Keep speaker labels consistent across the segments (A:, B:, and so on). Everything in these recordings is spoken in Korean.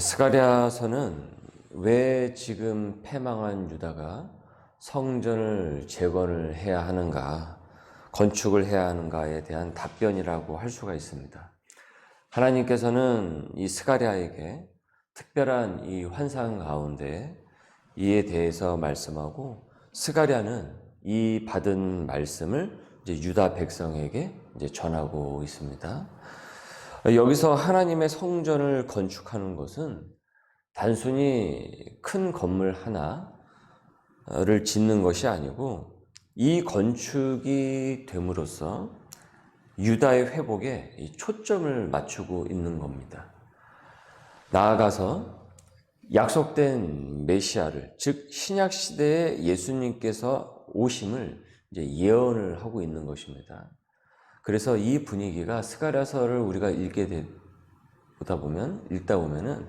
A: 스가랴서는 왜 지금 패망한 유다가 성전을 재건을 해야 하는가, 건축을 해야 하는가에 대한 답변이라고 할 수가 있습니다. 하나님께서는 이 스가랴에게 특별한 이 환상 가운데 이에 대해서 말씀하고 스가랴는 이 받은 말씀을 이제 유다 백성에게 이제 전하고 있습니다. 여기서 하나님의 성전을 건축하는 것은 단순히 큰 건물 하나를 짓는 것이 아니고 이 건축이 됨으로써 유다의 회복에 초점을 맞추고 있는 겁니다. 나아가서 약속된 메시아를 즉 신약 시대에 예수님께서 오심을 예언을 하고 있는 것입니다. 그래서 이 분위기가 스가랴서를 우리가 읽게 되다 보면 읽다 보면은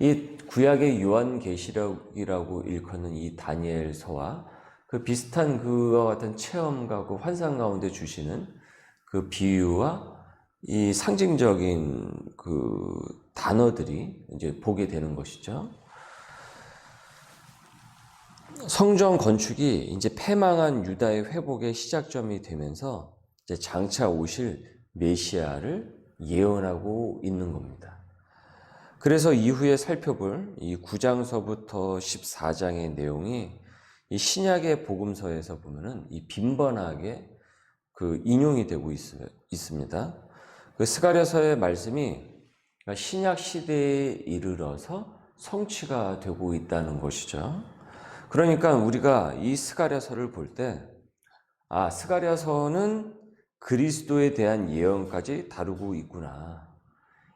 A: 이 구약의 요한계시록이라고 일컫는 이 다니엘서와 그 비슷한 그와 같은 체험과 그 환상 가운데 주시는 그 비유와 이 상징적인 그 단어들이 이제 보게 되는 것이죠. 성전 건축이 이제 패망한 유다의 회복의 시작점이 되면서 장차 오실 메시아를 예언하고 있는 겁니다. 그래서 이후에 살펴볼 이 9장서부터 14장의 내용이 이 신약의 복음서에서 보면은 이 빈번하게 그 인용이 되고 있, 있습니다. 그 스가랴서의 말씀이 신약 시대에 이르러서 성취가 되고 있다는 것이죠. 그러니까 우리가 이 스가랴서를 볼 때, 아, 스가랴서는 그리스도에 대한 예언까지 다루고 있구나.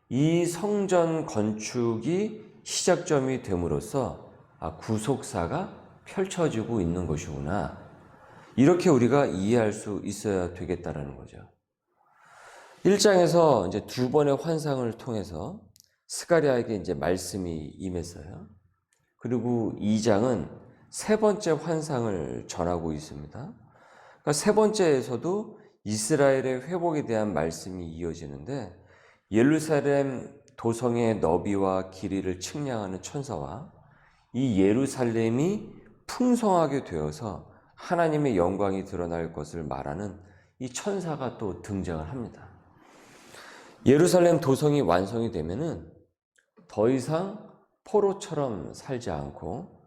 A: 이 성전 건축이 시작점이 됨으로써 아, 구속사가 펼쳐지고 있는 것이구나. 이렇게 우리가 이해할 수 있어야 되겠다라는 거죠. 1장에서 이제 두 번의 환상을 통해서 스가랴에게 이제 말씀이 임했어요. 그리고 2장은 세 번째 환상을 전하고 있습니다. 그러니까 세 번째에서도 이스라엘의 회복에 대한 말씀이 이어지는데 예루살렘 도성의 너비와 길이를 측량하는 천사와 이 예루살렘이 풍성하게 되어서 하나님의 영광이 드러날 것을 말하는 이 천사가 또 등장을 합니다. 예루살렘 도성이 완성이 되면은 더 이상 포로처럼 살지 않고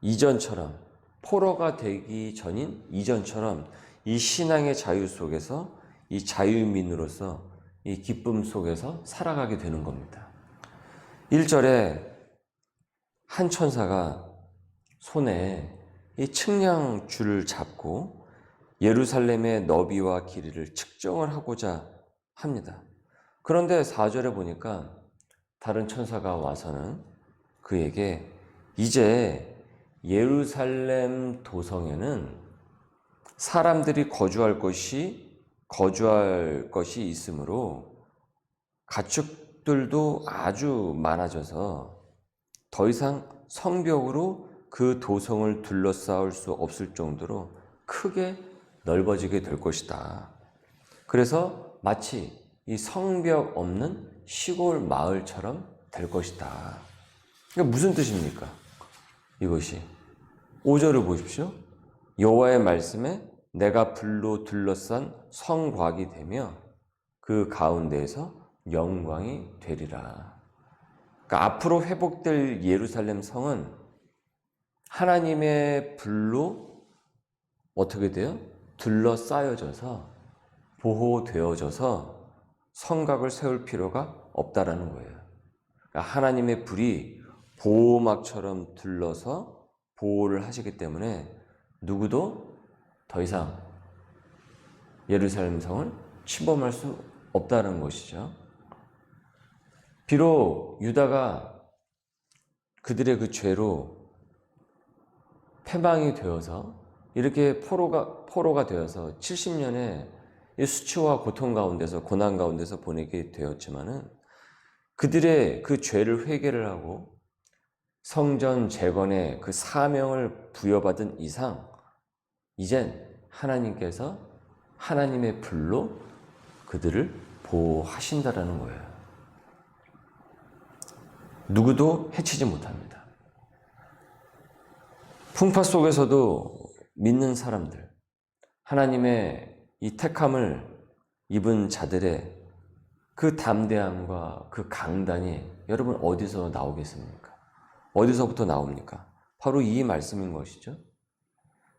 A: 이전처럼 포로가 되기 전인 이전처럼 이 신앙의 자유 속에서 이 자유민으로서 이 기쁨 속에서 살아가게 되는 겁니다. 1절에 한 천사가 손에 이 측량 줄을 잡고 예루살렘의 너비와 길이를 측정을 하고자 합니다. 그런데 4절에 보니까 다른 천사가 와서는 그에게 이제 예루살렘 도성에는 사람들이 거주할 것이 거주할 것이 있으므로 가축들도 아주 많아져서 더 이상 성벽으로 그 도성을 둘러싸올 수 없을 정도로 크게 넓어지게 될 것이다. 그래서 마치 이 성벽 없는 시골 마을처럼 될 것이다. 그러니까 무슨 뜻입니까? 이것이 5절을 보십시오. 여호와의 말씀에 내가 불로 둘러싼 성곽이 되며 그 가운데에서 영광이 되리라. 그러니까 앞으로 회복될 예루살렘 성은 하나님의 불로 어떻게 돼요? 둘러싸여져서 보호되어져서 성곽을 세울 필요가 없다라는 거예요. 그러니까 하나님의 불이 보호막처럼 둘러서 보호를 하시기 때문에 누구도 더 이상 예루살렘 성을 침범할 수 없다는 것이죠. 비록 유다가 그들의 그 죄로 패망이 되어서 이렇게 포로가 포로가 되어서 70년의 수치와 고통 가운데서 고난 가운데서 보내게 되었지만은 그들의 그 죄를 회개를 하고 성전 재건의 그 사명을 부여받은 이상 이젠 하나님께서 하나님의 불로 그들을 보호하신다라는 거예요. 누구도 해치지 못합니다. 풍파 속에서도 믿는 사람들, 하나님의 이 택함을 입은 자들의 그 담대함과 그 강단이 여러분 어디서 나오겠습니까? 어디서부터 나옵니까? 바로 이 말씀인 것이죠.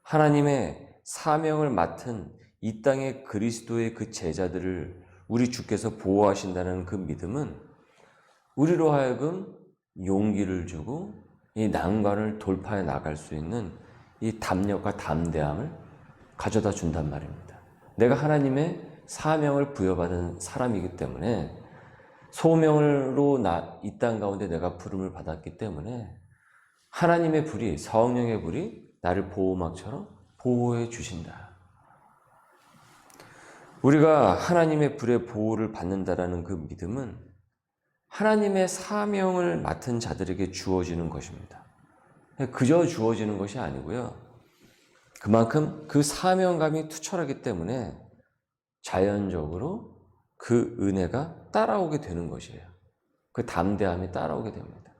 A: 하나님의 사명을 맡은 이 땅의 그리스도의 그 제자들을 우리 주께서 보호하신다는 그 믿음은 우리로 하여금 용기를 주고 이 난관을 돌파해 나갈 수 있는 이 담력과 담대함을 가져다 준단 말입니다. 내가 하나님의 사명을 부여받은 사람이기 때문에 소명으로 이땅 가운데 내가 부름을 받았기 때문에 하나님의 불이 성령의 불이 나를 보호막처럼 보호해 주신다. 우리가 하나님의 불의 보호를 받는다라는 그 믿음은 하나님의 사명을 맡은 자들에게 주어지는 것입니다. 그저 주어지는 것이 아니고요. 그만큼 그 사명감이 투철하기 때문에 자연적으로 그 은혜가 따라오게 되는 것이에요. 그 담대함이 따라오게 됩니다.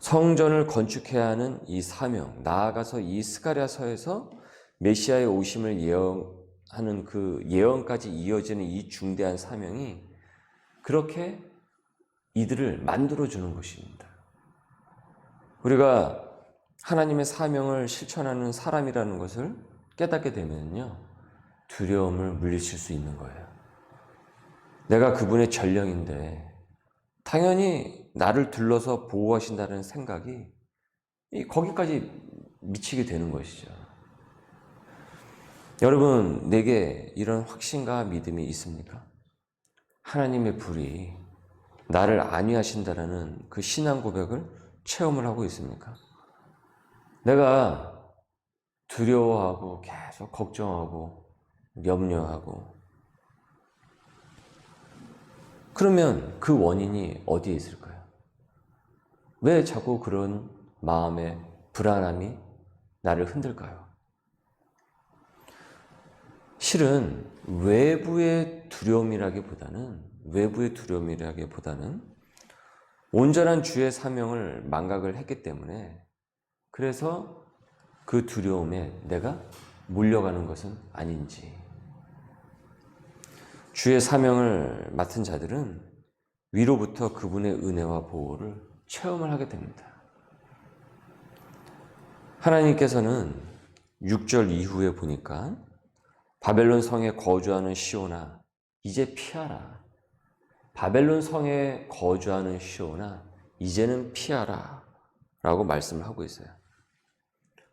A: 성전을 건축해야 하는 이 사명, 나아가서 이 스가랴서에서 메시아의 오심을 예언하는 그 예언까지 이어지는 이 중대한 사명이 그렇게 이들을 만들어 주는 것입니다. 우리가 하나님의 사명을 실천하는 사람이라는 것을 깨닫게 되면요. 두려움을 물리칠 수 있는 거예요. 내가 그분의 전령인데 당연히 나를 둘러서 보호하신다는 생각이 거기까지 미치게 되는 것이죠. 여러분, 내게 이런 확신과 믿음이 있습니까? 하나님의 불이 나를 안위하신다라는 그 신앙 고백을 체험을 하고 있습니까? 내가 두려워하고 계속 걱정하고 염려하고 그러면 그 원인이 어디에 있을까요? 왜 자꾸 그런 마음의 불안함이 나를 흔들까요? 실은 외부의 두려움이라기보다는 외부의 두려움이라기보다는 온전한 주의 사명을 망각을 했기 때문에 그래서 그 두려움에 내가 몰려가는 것은 아닌지. 주의 사명을 맡은 자들은 위로부터 그분의 은혜와 보호를 체험을 하게 됩니다. 하나님께서는 6절 이후에 보니까 바벨론 성에 거주하는 시오나 이제 피하라. 바벨론 성에 거주하는 시오나 이제는 피하라. 라고 말씀을 하고 있어요.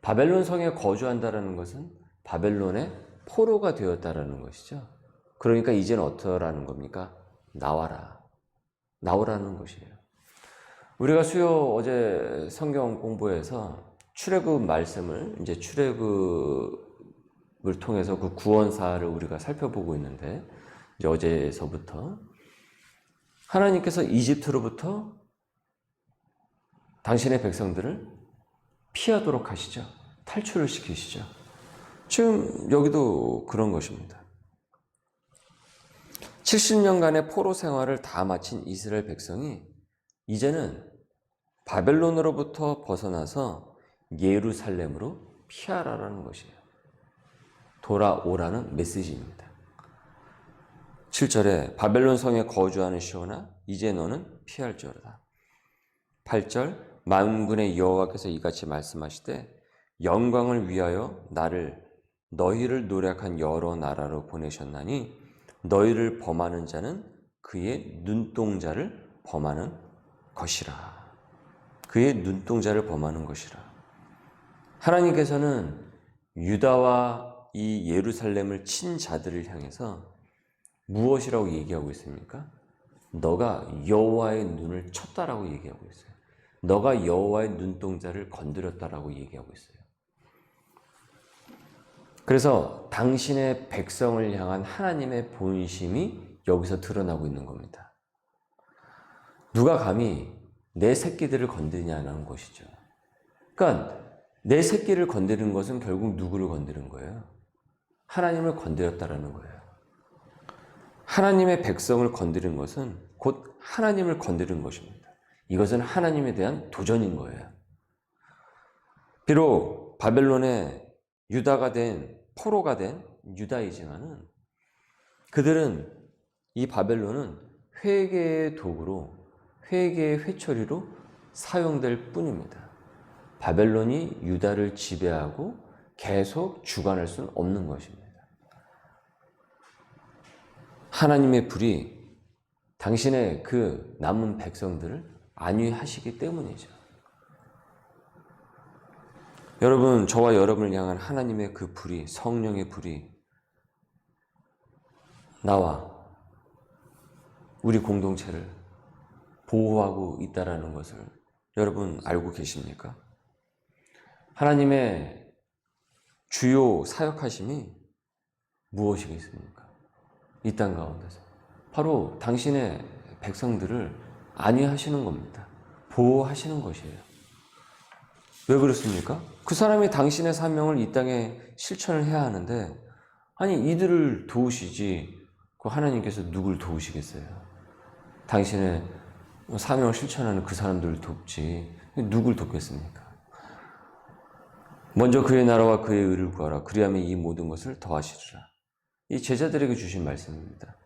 A: 바벨론 성에 거주한다라는 것은 바벨론의 포로가 되었다라는 것이죠. 그러니까 이제는 어떠라는 겁니까? 나와라. 나오라는 것이에요. 우리가 수요 어제 성경 공부에서 출애굽 말씀을 이제 출애굽을 통해서 그 구원사를 우리가 살펴보고 있는데 이제 어제서부터 하나님께서 이집트로부터 당신의 백성들을 피하도록 하시죠. 탈출을 시키시죠. 지금 여기도 그런 것입니다. 70년간의 포로 생활을 다 마친 이스라엘 백성이 이제는 바벨론으로부터 벗어나서 예루살렘으로 피하라라는 것이에요. 돌아오라는 메시지입니다. 7절에 바벨론 성에 거주하는 시오나 이제 너는 피할지어다. 8절 만군의 여호와께서 이같이 말씀하시되 영광을 위하여 나를 너희를 노력한 여러 나라로 보내셨나니 너희를 범하는 자는 그의 눈동자를 범하는 것이라. 그의 눈동자를 범하는 것이라. 하나님께서는 유다와 이 예루살렘을 친 자들을 향해서 무엇이라고 얘기하고 있습니까? 너가 여호와의 눈을 쳤다라고 얘기하고 있어요. 너가 여호와의 눈동자를 건드렸다라고 얘기하고 있어요. 그래서 당신의 백성을 향한 하나님의 본심이 여기서 드러나고 있는 겁니다. 누가 감히 내 새끼들을 건드냐는 것이죠. 그러니까 내 새끼를 건드리는 것은 결국 누구를 건드린 거예요? 하나님을 건드렸다라는 거예요. 하나님의 백성을 건드린 것은 곧 하나님을 건드린 것입니다. 이것은 하나님에 대한 도전인 거예요. 비록 바벨론의 유다가 된 포로가 된 유다이지만은 그들은 이 바벨론은 회개의 도구로 회개의 회초리로 사용될 뿐입니다. 바벨론이 유다를 지배하고 계속 주관할 수는 없는 것입니다. 하나님의 불이 당신의 그 남은 백성들을 안위하시기 때문이죠. 여러분, 저와 여러분을 향한 하나님의 그 불이, 성령의 불이 나와 우리 공동체를 보호하고 있다라는 것을 여러분 알고 계십니까? 하나님의 주요 사역하심이 무엇이겠습니까? 이 땅 가운데서 바로 당신의 백성들을 안위하시는 겁니다. 보호하시는 것이에요. 왜 그렇습니까? 그 사람이 당신의 사명을 이 땅에 실천을 해야 하는데 아니 이들을 도우시지 그 하나님께서 누굴 도우시겠어요? 당신의 사명을 실천하는 그 사람들을 돕지 누굴 돕겠습니까? 먼저 그의 나라와 그의 의를 구하라 그리하면 이 모든 것을 더하시리라 이 제자들에게 주신 말씀입니다.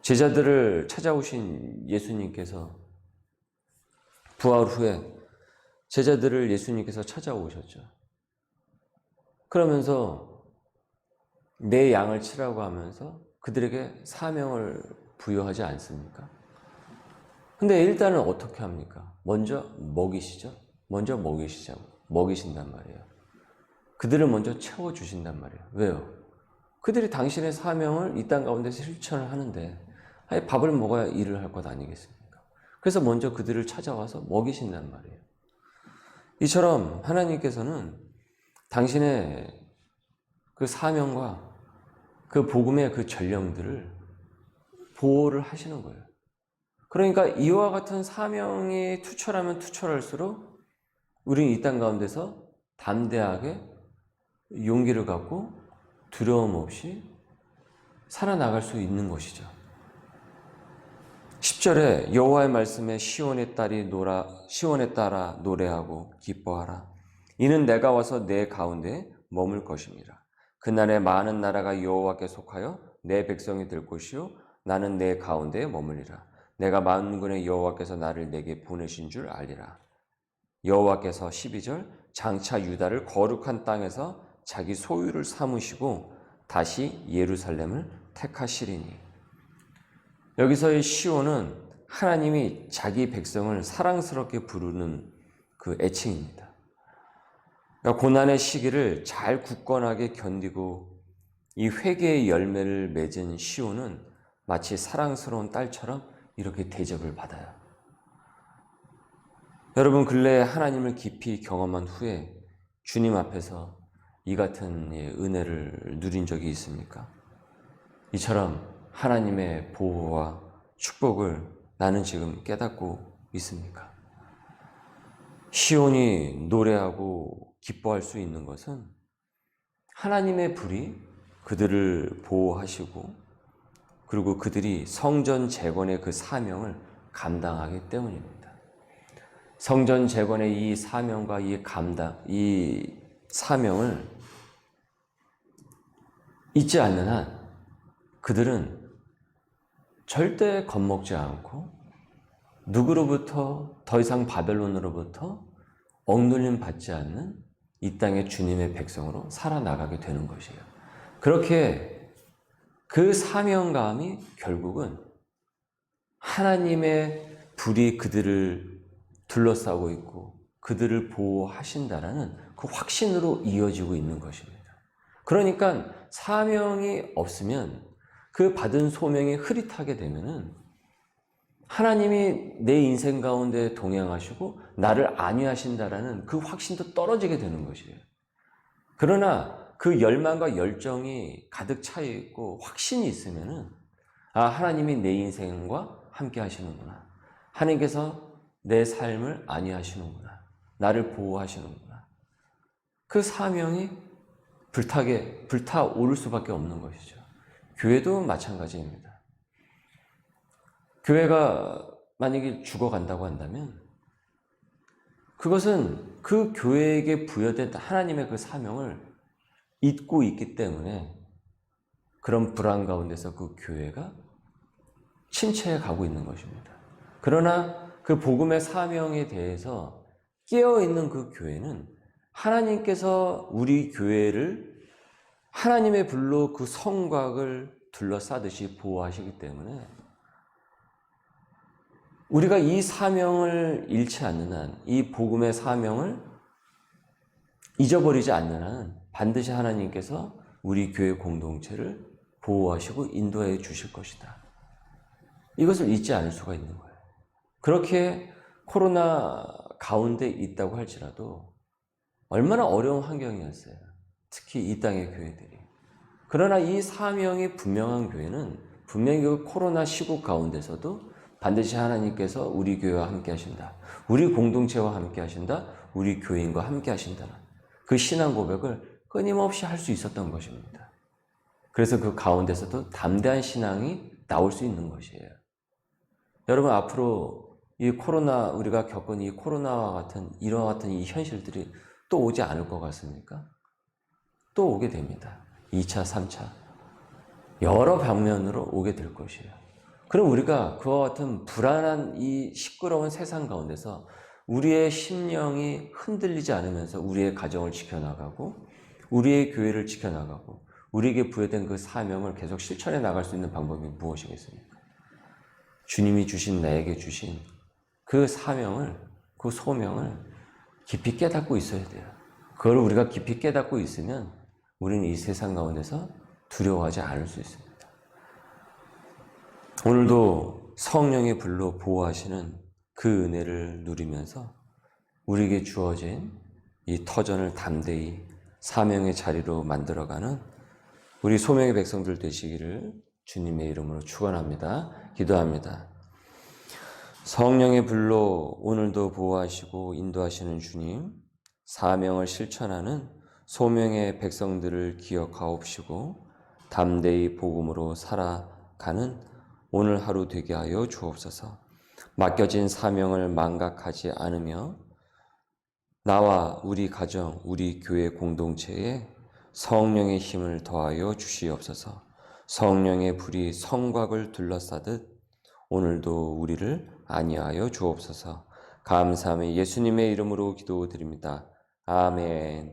A: 제자들을 찾아오신 예수님께서 부활 후에 제자들을 예수님께서 찾아오셨죠. 그러면서 내 양을 치라고 하면서 그들에게 사명을 부여하지 않습니까? 근데 일단은 어떻게 합니까? 먼저 먹이시죠? 먼저 먹이시자고. 먹이신단 말이에요. 그들을 먼저 채워주신단 말이에요. 왜요? 그들이 당신의 사명을 이 땅 가운데서 실천을 하는데, 밥을 먹어야 일을 할 것 아니겠습니까? 그래서 먼저 그들을 찾아와서 먹이신단 말이에요. 이처럼 하나님께서는 당신의 그 사명과 그 복음의 그 전령들을 보호를 하시는 거예요. 그러니까 이와 같은 사명이 투철하면 투철할수록 우리는 이 땅 가운데서 담대하게 용기를 갖고 두려움 없이 살아나갈 수 있는 것이죠. 10절에 여호와의 말씀에 시온의 딸이 노라 시온에 따라 노래하고 기뻐하라 이는 내가 와서 내 가운데 머물 것입니다. 그날에 많은 나라가 여호와께 속하여 내 백성이 될 것이요 나는 내 가운데에 머물리라. 내가 만군의 여호와께서 나를 내게 보내신 줄 알리라. 여호와께서 12절 장차 유다를 거룩한 땅에서 자기 소유를 삼으시고 다시 예루살렘을 택하시리니 여기서의 시온은 하나님이 자기 백성을 사랑스럽게 부르는 그 애칭입니다. 그러니까 고난의 시기를 잘 굳건하게 견디고 이 회개의 열매를 맺은 시온은 마치 사랑스러운 딸처럼 이렇게 대접을 받아요. 여러분 근래 하나님을 깊이 경험한 후에 주님 앞에서 이 같은 예, 은혜를 누린 적이 있습니까? 이처럼 하나님의 보호와 축복을 나는 지금 깨닫고 있습니까? 시온이 노래하고 기뻐할 수 있는 것은 하나님의 불이 그들을 보호하시고 그리고 그들이 성전 재건의 그 사명을 감당하기 때문입니다. 성전 재건의 이 사명과 이 감당, 이 사명을 잊지 않는 한 그들은 절대 겁먹지 않고 누구로부터 더 이상 바벨론으로부터 억눌림 받지 않는 이 땅의 주님의 백성으로 살아나가게 되는 것이에요. 그렇게 그 사명감이 결국은 하나님의 불이 그들을 둘러싸고 있고 그들을 보호하신다라는 그 확신으로 이어지고 있는 것입니다. 그러니까 사명이 없으면 그 받은 소명이 흐릿하게 되면은 하나님이 내 인생 가운데 동행하시고 나를 안위하신다라는 그 확신도 떨어지게 되는 것이에요. 그러나 그 열망과 열정이 가득 차 있고 확신이 있으면은 아 하나님이 내 인생과 함께 하시는구나. 하나님께서 내 삶을 안위하시는구나. 나를 보호하시는구나. 그 사명이 불타게 불타오를 수밖에 없는 것이죠. 교회도 마찬가지입니다. 교회가 만약에 죽어간다고 한다면 그것은 그 교회에게 부여된 하나님의 그 사명을 잊고 있기 때문에 그런 불안 가운데서 그 교회가 침체해 가고 있는 것입니다. 그러나 그 복음의 사명에 대해서 깨어 있는 그 교회는 하나님께서 우리 교회를 하나님의 불로 그 성곽을 둘러싸듯이 보호하시기 때문에 우리가 이 사명을 잃지 않는 한, 이 복음의 사명을 잊어버리지 않는 한 반드시 하나님께서 우리 교회 공동체를 보호하시고 인도해 주실 것이다. 이것을 잊지 않을 수가 있는 거예요. 그렇게 코로나 가운데 있다고 할지라도 얼마나 어려운 환경이었어요. 특히 이 땅의 교회들이. 그러나 이 사명이 분명한 교회는 분명히 그 코로나 시국 가운데서도 반드시 하나님께서 우리 교회와 함께 하신다. 우리 공동체와 함께 하신다. 우리 교인과 함께 하신다. 그 신앙 고백을 끊임없이 할 수 있었던 것입니다. 그래서 그 가운데서도 담대한 신앙이 나올 수 있는 것이에요. 여러분 앞으로 이 코로나 우리가 겪은 이 코로나와 같은 이와 같은 이 현실들이 또 오지 않을 것 같습니까? 또 오게 됩니다. 2차, 3차. 여러 방면으로 오게 될 것이에요. 그럼 우리가 그와 같은 불안한 이 시끄러운 세상 가운데서 우리의 심령이 흔들리지 않으면서 우리의 가정을 지켜나가고 우리의 교회를 지켜나가고 우리에게 부여된 그 사명을 계속 실천해 나갈 수 있는 방법이 무엇이겠습니까? 주님이 주신 나에게 주신 그 사명을 그 소명을 깊이 깨닫고 있어야 돼요. 그걸 우리가 깊이 깨닫고 있으면 우리는 이 세상 가운데서 두려워하지 않을 수 있습니다. 오늘도 성령의 불로 보호하시는 그 은혜를 누리면서 우리에게 주어진 이 터전을 담대히 사명의 자리로 만들어가는 우리 소명의 백성들 되시기를 주님의 이름으로 축원합니다. 기도합니다. 성령의 불로 오늘도 보호하시고 인도하시는 주님, 사명을 실천하는 소명의 백성들을 기억하옵시고 담대히 복음으로 살아가는 오늘 하루 되게 하여 주옵소서. 맡겨진 사명을 망각하지 않으며 나와 우리 가정, 우리 교회 공동체에 성령의 힘을 더하여 주시옵소서. 성령의 불이 성곽을 둘러싸듯 오늘도 우리를 안위하여 주옵소서. 감사함에 예수님의 이름으로 기도드립니다. 아멘.